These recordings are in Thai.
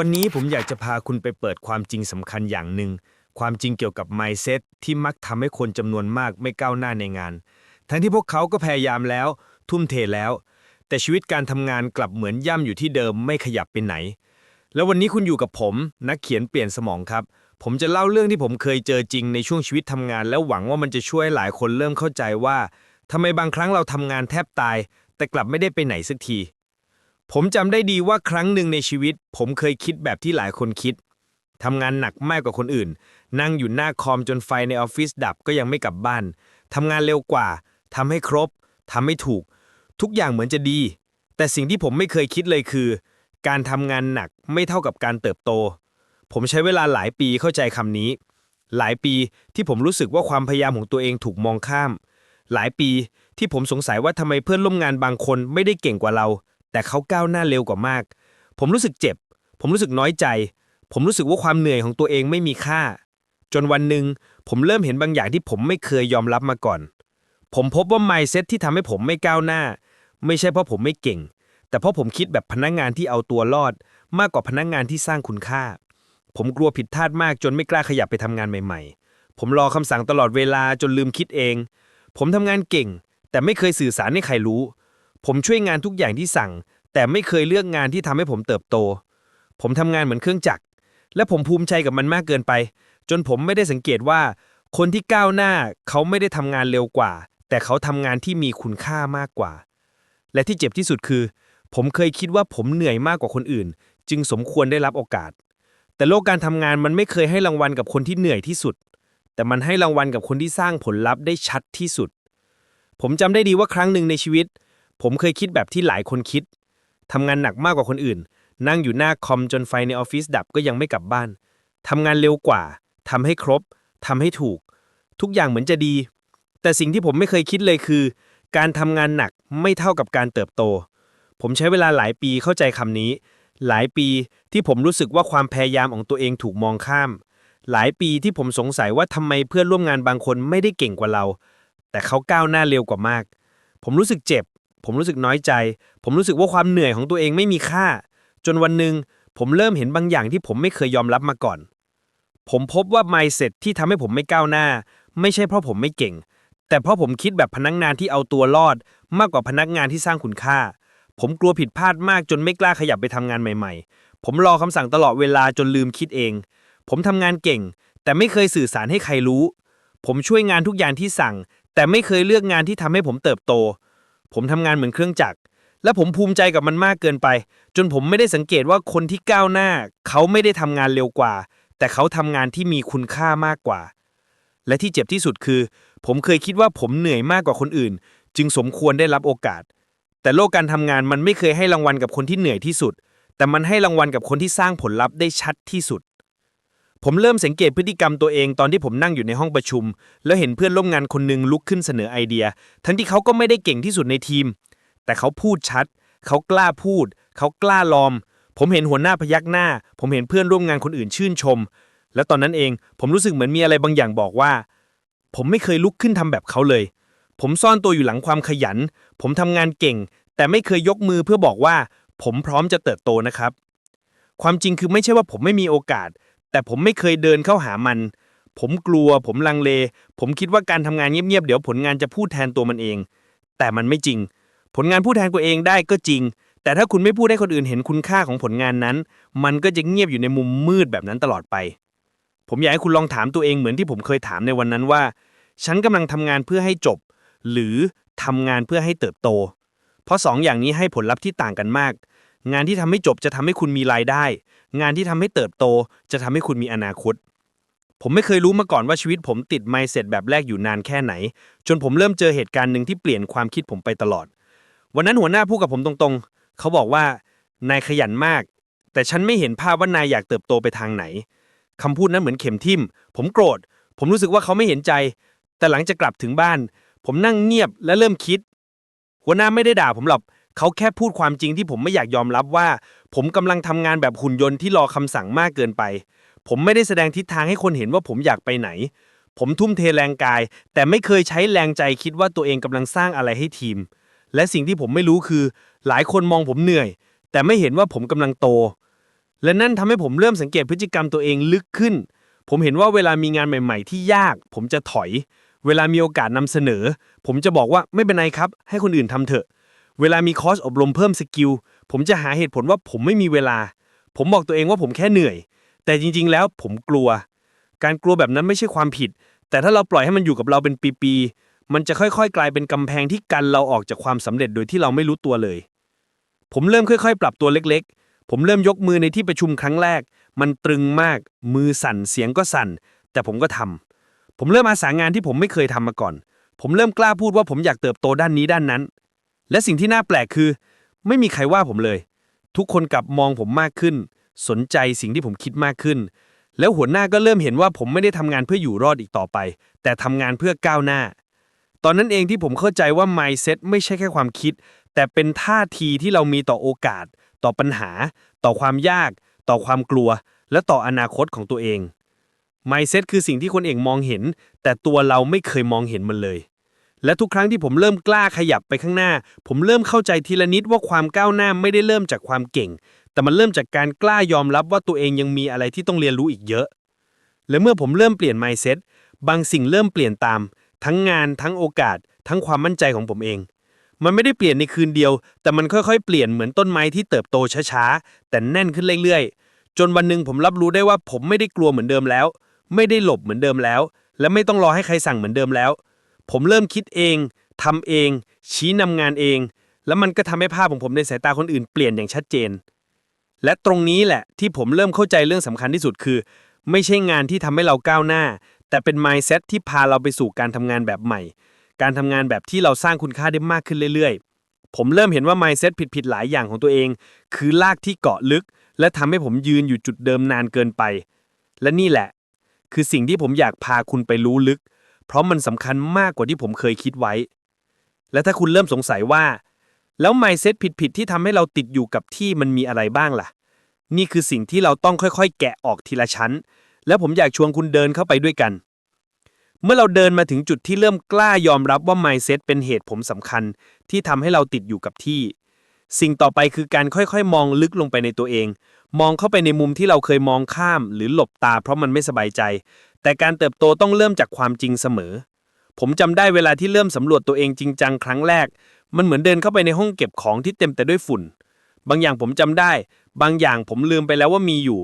วันนี้ผมอยากจะพาคุณไปเปิดความจริงสำคัญอย่างหนึ่ง ความจริงเกี่ยวกับ mindset ที่มักทำให้คนจำนวนมากไม่ก้าวหน้าในงาน ทั้งที่พวกเขาก็พยายามแล้ว ทุ่มเทแล้ว แต่ชีวิตการทำงานกลับเหมือนย่ำอยู่ที่เดิมไม่ขยับไปไหน แล้ววันนี้คุณอยู่กับผม นักเขียนเปลี่ยนสมองครับ ผมจะเล่าเรื่องที่ผมเคยเจอจริงในช่วงชีวิตทำงาน แล้วหวังว่ามันจะช่วยให้หลายคนเริ่มเข้าใจว่าทำไมบางครั้งเราทำงานแทบตาย แต่กลับไม่ได้ไปไหนสักที ผมจำได้ดีว่าครั้งหนึ่งในชีวิต ผมเคยคิดแบบที่หลายคนคิดทำงานหนักมากกว่าคนอื่น นั่งอยู่หน้าคอมจนไฟในออฟฟิศดับก็ยังไม่กลับบ้านทำงานเร็วกว่าทำให้ครบทำให้ถูก ทุกอย่างเหมือนจะดี แต่สิ่งที่ผมไม่เคยคิดเลยคือ การทำงานหนักไม่เท่ากับการเติบโต ผมใช้เวลาหลายปีเข้าใจคำนี้ หลายปีที่ผมรู้สึกว่าความพยายามของตัวเองถูกมองข้าม หลายปีที่ผมสงสัยว่าทำไมเพื่อนร่วมงานบางคนไม่ได้เก่งกว่าเรา แต่เขาก้าวหน้าเร็วกว่ามาก ผมรู้สึกเจ็บ ผมรู้สึกน้อยใจ ผมรู้สึกว่าความเหนื่อยของตัวเองไม่มีค่า จนวันหนึ่งผมเริ่มเห็นบางอย่างที่ผมไม่เคยยอมรับมาก่อน ผมพบว่า mindset ที่ทำให้ผมไม่ก้าวหน้า ไม่ใช่เพราะผมไม่เก่ง แต่เพราะผมคิดแบบพนักงานที่เอาตัวรอด มากกว่าพนักงานที่สร้างคุณค่า ผมกลัวผิดพลาดมากจนไม่กล้าขยับไปทำงานใหม่ ๆ ผมรอคำสั่งตลอดเวลาจนลืมคิดเอง ผมทำงานเก่ง แต่ไม่เคยสื่อสารให้ใครรู้ ผมช่วยงานทุกอย่างที่สั่ง แต่ไม่เคยเลือกงานที่ทำให้ผมเติบโต ผมทำงานเหมือนเครื่องจักร และผมภูมิใจกับมันมากเกินไป จนผมไม่ได้สังเกตว่า คนที่ก้าวหน้าเขาไม่ได้ทำงานเร็วกว่า แต่เขาทำงานที่มีคุณค่ามากกว่า และที่เจ็บที่สุดคือ ผมเคยคิดว่าผมเหนื่อยมากกว่าคนอื่น จึงสมควรได้รับโอกาส แต่โลกการทำงานมันไม่เคยให้รางวัลกับคนที่เหนื่อยที่สุด แต่มันให้รางวัลกับคนที่สร้างผลลัพธ์ได้ชัดที่สุด ผมจำได้ดีว่าครั้งหนึ่งในชีวิต ผมเคยคิดแบบที่หลายคนคิด ทำงานหนักมากกว่าคนอื่น นั่งอยู่หน้าคอมจนไฟในออฟฟิศดับก็ยังไม่กลับบ้าน ทำงานเร็วกว่า ทำให้ครบ ทำให้ถูก ทุกอย่างเหมือนจะดี แต่สิ่งที่ผมไม่เคยคิดเลยคือ การทำงานหนักไม่เท่ากับการเติบโต ผมใช้เวลาหลายปีเข้าใจคำนี้ หลายปีที่ผมรู้สึกว่าความพยายามของตัวเองถูกมองข้าม หลายปีที่ผมสงสัยว่าทำไมเพื่อนร่วมงานบางคนไม่ได้เก่งกว่าเรา แต่เขาก้าวหน้าเร็วกว่ามาก ผมรู้สึกเจ็บ ผมรู้สึกน้อยใจ ผมรู้สึกว่าความเหนื่อยของตัวเองไม่มีค่า จนวันหนึ่งผมเริ่มเห็นบางอย่างที่ผมไม่เคยยอมรับมาก่อน ผมพบว่า mindset ที่ทำให้ผมไม่ก้าวหน้า ไม่ใช่เพราะผมไม่เก่ง แต่เพราะผมคิดแบบพนักงานที่เอาตัวรอด มากกว่าพนักงานที่สร้างคุณค่า ผมกลัวผิดพลาดมากจนไม่กล้าขยับไปทำงานใหม่ ๆ ผมรอคำสั่งตลอดเวลาจนลืมคิดเอง ผมทำงานเก่ง แต่ไม่เคยสื่อสารให้ใครรู้ ผมช่วยงานทุกอย่างที่สั่ง แต่ไม่เคยเลือกงานที่ทำให้ผมเติบโต ผมทำงานเหมือนเครื่องจักร และผมภูมิใจกับมันมากเกินไป จนผมไม่ได้สังเกตว่าคนที่ก้าวหน้า เขาไม่ได้ทำงานเร็วกว่า แต่เขาทำงานที่มีคุณค่ามากกว่า และที่เจ็บที่สุดคือ ผมเคยคิดว่าผมเหนื่อยมากกว่าคนอื่น จึงสมควรได้รับโอกาส แต่โลกการทำงานมันไม่เคยให้รางวัลกับคนที่เหนื่อยที่สุด แต่มันให้รางวัลกับคนที่สร้างผลลัพธ์ได้ชัดที่สุด ผมเริ่มสังเกตพฤติกรรมตัวเองตอนที่ผมนั่งอยู่ในห้องประชุม แล้วเห็นเพื่อนร่วมงานคนหนึ่งลุกขึ้นเสนอไอเดีย ทั้งที่เขาก็ไม่ได้เก่งที่สุดในทีม แต่เขาพูดชัด เขากล้าพูด เขากล้าลอม ผมเห็นหัวหน้าพยักหน้า ผมเห็นเพื่อนร่วมงานคนอื่นชื่นชม และตอนนั้นเองผมรู้สึกเหมือนมีอะไรบางอย่างบอกว่า ผมไม่เคยลุกขึ้นทำแบบเขาเลย ผมซ่อนตัวอยู่หลังความขยัน ผมทำงานเก่ง แต่ไม่เคยยกมือเพื่อบอกว่า ผมพร้อมจะเติบโตนะครับ ความจริงคือไม่ใช่ว่าผมไม่มีโอกาส แต่ผมไม่เคยเดินเข้าหามัน ผมกลัว ผมลังเล ผมคิดว่าการทำงานเงียบๆ เดี๋ยวผลงานจะพูดแทนตัวมันเอง แต่มันไม่จริง ผลงานพูดแทนตัวเองได้ก็จริง แต่ถ้าคุณไม่พูดให้คนอื่นเห็นคุณค่าของผลงานนั้น มันก็จะเงียบอยู่ในมุมมืดแบบนั้นตลอดไป ผมอยากให้คุณลองถามตัวเองเหมือนที่ผมเคยถามในวันนั้นว่า ฉันกำลังทำงานเพื่อให้จบ หรือทำงานเพื่อให้เติบโต เพราะสองอย่างนี้ให้ผลลัพธ์ที่ต่างกันมาก งานที่ทำให้จบจะทำให้คุณมีรายได้ งานที่ทำให้เติบโตจะทำให้คุณมีอนาคต ผมไม่เคยรู้มาก่อนว่าชีวิตผมติด mindset แบบแรกอยู่นานแค่ไหน จนผมเริ่มเจอเหตุการณ์หนึ่งที่เปลี่ยนความคิดผมไปตลอด วันนั้นหัวหน้าพูดกับผมตรงๆ เขาบอกว่านายขยันมาก แต่ฉันไม่เห็นภาพว่านายอยากเติบโตไปทางไหนคำพูดนั้นเหมือนเข็มทิ่ม ผมโกรธ ผมรู้สึกว่าเขาไม่เห็นใจ แต่หลังจากกลับถึงบ้าน ผมนั่งเงียบและเริ่มคิด หัวหน้าไม่ได้ด่าผมหรอกเขาแค่พูดความจริงที่ผมไม่อยากยอมรับว่า ผมกำลังทำงานแบบหุ่นยนต์ที่รอคำสั่งมากเกินไป ผมไม่ได้แสดงทิศทางให้คนเห็นว่าผมอยากไปไหน ผมทุ่มเทแรงกาย แต่ไม่เคยใช้แรงใจคิดว่าตัวเองกำลังสร้างอะไรให้ทีม และสิ่งที่ผมไม่รู้คือ หลายคนมองผมเหนื่อย แต่ไม่เห็นว่าผมกำลังโต และนั่นทำให้ผมเริ่มสังเกตพฤติกรรมตัวเองลึกขึ้น ผมเห็นว่าเวลามีงานใหม่ ๆ ที่ยาก ผมจะถอย เวลามีโอกาสนำเสนอ ผมจะบอกว่าไม่เป็นไรครับ ให้คนอื่นทำเถอะ เวลามีคอร์สอบรมเพิ่มสกิล ผมจะหาเหตุผลว่าผมไม่มีเวลา ผมบอกตัวเองว่าผมแค่เหนื่อย แต่จริง ๆ แล้วผมกลัว การกลัวแบบนั้นไม่ใช่ความผิด แต่ถ้าเราปล่อยให้มันอยู่กับเราเป็นปีๆ มันจะค่อยๆ กลายเป็นกำแพงที่กันเราออกจากความสำเร็จโดยที่เราไม่รู้ตัวเลย ผมเริ่มค่อย ๆ ปรับตัวเล็กๆ ผมเริ่มยกมือในที่ประชุมครั้งแรก มันตรึงมาก มือสั่น เสียงก็สั่น แต่ผมก็ทำ ผมเริ่มอาสางานที่ผมไม่เคยทำมาก่อน ผมเริ่มกล้าพูดว่าผมอยากเติบโตด้านนี้ด้านนั้น และสิ่งที่น่าแปลกคือ ไม่มีใครว่าผมเลย ทุกคนกลับมองผมมากขึ้น สนใจสิ่งที่ผมคิดมากขึ้น แล้วหัวหน้าก็เริ่มเห็นว่าผมไม่ได้ทำงานเพื่ออยู่รอดอีกต่อไป แต่ทำงานเพื่อก้าวหน้า ตอนนั้นเองที่ผมเข้าใจว่า mindset ไม่ใช่แค่ความคิด แต่เป็นท่าทีที่เรามีต่อโอกาส ต่อปัญหา ต่อความยาก ต่อความกลัว และต่ออนาคตของตัวเอง mindset คือสิ่งที่คนเองมองเห็น แต่ตัวเราไม่เคยมองเห็นมันเลย และทุกครั้งที่ผมเริ่มกล้าขยับไปข้างหน้า ผมเริ่มเข้าใจทีละนิดว่าความก้าวหน้าไม่ได้เริ่มจากความเก่ง แต่มันเริ่มจากการกล้ายอมรับว่าตัวเองยังมีอะไรที่ต้องเรียนรู้อีกเยอะ และเมื่อผมเริ่มเปลี่ยน mindset บางสิ่งเริ่มเปลี่ยนตาม ทั้งงาน ทั้งโอกาส ทั้งความมั่นใจของผมเอง มันไม่ได้เปลี่ยนในคืนเดียว แต่มันค่อยๆ เปลี่ยนเหมือนต้นไม้ที่เติบโตช้าๆแต่แน่นขึ้นเรื่อยๆ จนวันหนึ่งผมรับรู้ได้ว่าผมไม่ได้กลัวเหมือนเดิมแล้ว ไม่ได้หลบเหมือนเดิมแล้ว และไม่ต้องรอให้ใครสั่งเหมือนเดิมแล้ว ผมเริ่มคิดเองทำเอง ชี้นำงานเอง แล้วมันก็ทำให้ภาพของผมในสายตาคนอื่นเปลี่ยนอย่างชัดเจน และตรงนี้แหละที่ผมเริ่มเข้าใจเรื่องสำคัญที่สุดคือ ไม่ใช่งานที่ทำให้เราก้าวหน้า แต่เป็น mindset ที่พาเราไปสู่การทำงานแบบใหม่ การทำงานแบบที่เราสร้างคุณค่าได้มากขึ้นเรื่อยๆ ผมเริ่มเห็นว่า mindset ผิดๆหลายอย่างของตัวเอง คือลากที่เกาะลึก และทำให้ผมยืนอยู่จุดเดิมนานเกินไป และนี่แหละ คือสิ่งที่ผมอยากพาคุณไปรู้ลึก เพราะมันสำคัญมากกว่าที่ผมเคยคิดไว้ และถ้าคุณเริ่มสงสัยว่า แล้ว mindset ผิดๆที่ทำให้เราติดอยู่กับที่มันมีอะไรบ้างล่ะ นี่คือสิ่งที่เราต้องค่อยๆ แกะออกทีละชั้น แล้วผมอยากชวนคุณเดินเข้าไปด้วยกัน เมื่อเราเดินมาถึงจุดที่เริ่มกล้ายอมรับว่า mindset เป็นเหตุผลสำคัญ ที่ทำให้เราติดอยู่กับที่ สิ่งต่อไปคือการค่อยๆ มองลึกลงไปในตัวเอง มองเข้าไปในมุมที่เราเคยมองข้าม หรือหลบตาเพราะมันไม่สบายใจ แต่การเติบโตต้องเริ่มจากความจริงเสมอ ผมจำได้เวลาที่เริ่มสำรวจตัวเองจริงจังครั้งแรก มันเหมือนเดินเข้าไปในห้องเก็บของที่เต็มแต่ด้วยฝุ่น บางอย่างผมจำได้ บางอย่างผมลืมไปแล้วว่ามีอยู่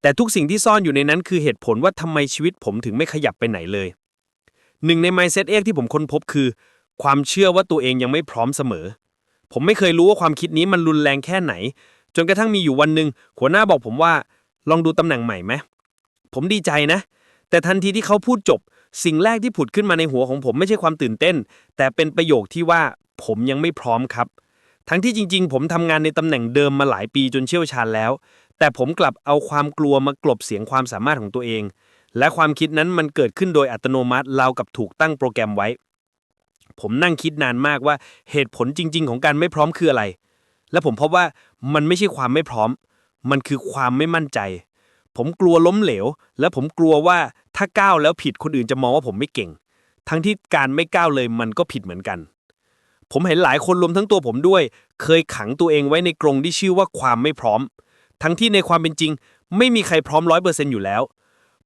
แต่ทุกสิ่งที่ซ่อนอยู่ในนั้นคือเหตุผลว่าทำไมชีวิตผมถึงไม่ขยับไปไหนเลย หนึ่งใน mindset เอกที่ผมค้นพบคือ ความเชื่อว่าตัวเองยังไม่พร้อมเสมอ ผมไม่เคยรู้ว่าความคิดนี้มันรุนแรงแค่ไหน จนกระทั่งมีอยู่วันหนึ่งหัวหน้าบอกผมว่า ลองดูตำแหน่งใหม่ไหมผมดีใจนะ แต่ทันทีที่เขาพูดจบ สิ่งแรกที่ผุดขึ้นมาในหัวของผมไม่ใช่ความตื่นเต้น แต่เป็นประโยคที่ว่าผมยังไม่พร้อมครับ ทั้งที่จริง ๆ ผมทำงานในตำแหน่งเดิมมาหลายปีจนเชี่ยวชาญแล้ว แต่ผมกลับเอาความกลัวมากลบเสียงความสามารถของตัวเอง และความคิดนั้นมันเกิดขึ้นโดยอัตโนมัติราวกับถูกตั้งโปรแกรมไว้ ผมนั่งคิดนานมากว่าเหตุผลจริง ๆ ของการไม่พร้อมคืออะไร และผมพบว่ามันไม่ใช่ความไม่พร้อม มันคือความไม่มั่นใจ ผมกลัวล้มเหลว และผมกลัวว่าถ้าก้าวแล้วผิดคนอื่นจะมองว่าผมไม่เก่ง ทั้งที่การไม่ก้าวเลยมันก็ผิดเหมือนกัน ผมเห็นหลายคนรวมทั้งตัวผมด้วย เคยขังตัวเองไว้ในกรงที่ชื่อว่าความไม่พร้อม ทั้งที่ในความเป็นจริง ไม่มีใครพร้อมร้อยเปอร์เซ็นต์อยู่แล้ว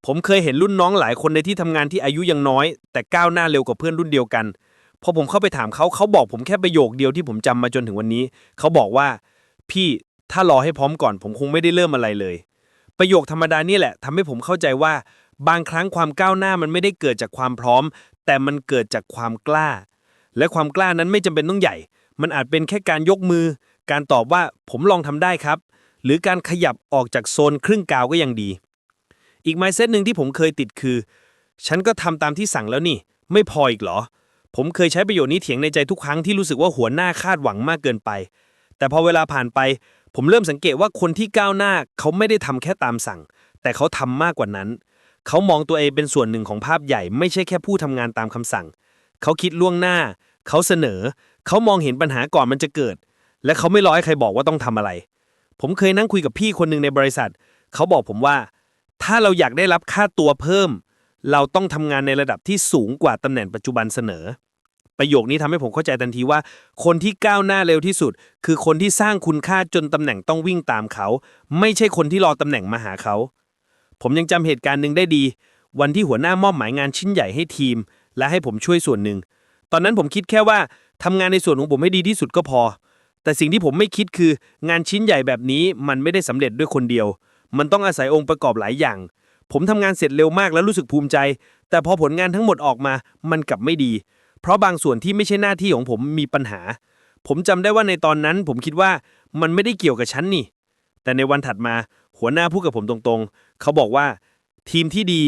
ผมเคยเห็นรุ่นน้องหลายคนในที่ทำงานที่อายุยังน้อย แต่ก้าวหน้าเร็วกว่าเพื่อนรุ่นเดียวกัน พอผมเข้าไปถามเขาเขาบอกผมแค่ประโยคเดียวที่ผมจำมาจนถึงวันนี้ เขาบอกว่า พี่ถ้ารอให้พร้อมก่อน ผมคงไม่ได้เริ่มอะไรเลย ประโยคธรรมดานี่แหละทำให้ผมเข้าใจว่า บางครั้งความก้าวหน้ามันไม่ได้เกิดจากความพร้อม แต่มันเกิดจากความกล้า และความกล้านั้นไม่จำเป็นต้องใหญ่ มันอาจเป็นแค่การยกมือ การตอบว่าผมลองทำได้ครับ หรือการขยับออกจากโซนครึ่งกาวก็ยังดี อีกไมเซตหนึ่งที่ผมเคยติดคือ ฉันก็ทำตามที่สั่งแล้วนี่ ไม่พออีกเหรอ ผมเคยใช้ประโยชน์นี้เถียงในใจทุกครั้งที่รู้สึกว่าหัวหน้าคาดหวังมากเกินไป แต่พอเวลาผ่านไป ผมเริ่มสังเกตว่าคนที่ก้าวหน้าเขาไม่ได้ทำแค่ตามสั่ง แต่เขาทำมากกว่านั้น เขามองตัวเองเป็นส่วนหนึ่งของภาพใหญ่ ไม่ใช่แค่ผู้ทำงานตามคำสั่ง เขาคิดล่วงหน้า เขาเสนอ เขามองเห็นปัญหาก่อนมันจะเกิด และเขาไม่รอให้ใครบอกว่าต้องทำอะไร ผมเคยนั่งคุยกับพี่คนหนึ่งในบริษัท เขาบอกผมว่า ถ้าเราอยากได้รับค่าตัวเพิ่ม เราต้องทำงานในระดับที่สูงกว่าตำแหน่งปัจจุบันเสนอปประโยคนี้ทำให้ผมเข้าใจทันทีว่า คนที่ก้าวหน้าเร็วที่สุด คือคนที่สร้างคุณค่าจนตำแหน่งต้องวิ่งตามเขา ไม่ใช่คนที่รอตำแหน่งมาหาเขา ผมยังจำเหตุการณ์หนึ่งได้ดี วันที่หัวหน้ามอบหมายงานชิ้นใหญ่ให้ทีม และให้ผมช่วยส่วนหนึ่ง ตอนนั้นผมคิดแค่ว่าทำงานในส่วนของผมให้ดีที่สุดก็พอ แต่สิ่งที่ผมไม่คิดคืองานชิ้นใหญ่แบบนี้มันไม่ได้สำเร็จด้วยคนเดียว มันต้องอาศัยองค์ประกอบหลายอย่าง ผมทำงานเสร็จเร็วมากแล้วรู้สึกภูมิใจ แต่พอผลงานทั้งหมดออกมา มันกลับไม่ดี เพราะบางส่วนที่ไม่ใช่หน้าที่ของผมมีปัญหา ผมจำได้ว่าในตอนนั้น ผมคิดว่ามันไม่ได้เกี่ยวกับฉันนี่ แต่ในวันถัดมา หัวหน้าพูดกับผมตรงๆ เขาบอกว่า ทีมที่ดี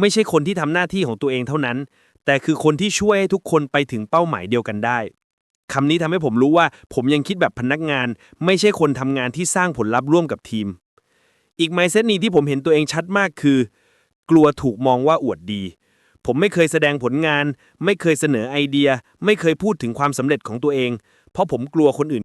ไม่ใช่คนที่ทำหน้าที่ของตัวเองเท่านั้น แต่คือคนที่ช่วยให้ทุกคนไปถึงเป้าหมายเดียวกันได้คำนี้ทำให้ผมรู้ว่า ผมยังคิดแบบพนักงาน ไม่ใช่คนทำงานที่สร้างผลลัพธ์ร่วมกับทีม อีกไมเซตนี้ที่ผมเห็นตัวเองชัดมากคือ กลัวถูกมองว่าอวดดี ผมไม่เคยแสดงผลงาน ไม่เคยเสนอไอเดีย ไม่เคยพูดถึงความสำเร็จของตัวเอง เพราะผมกลัวคนอื่น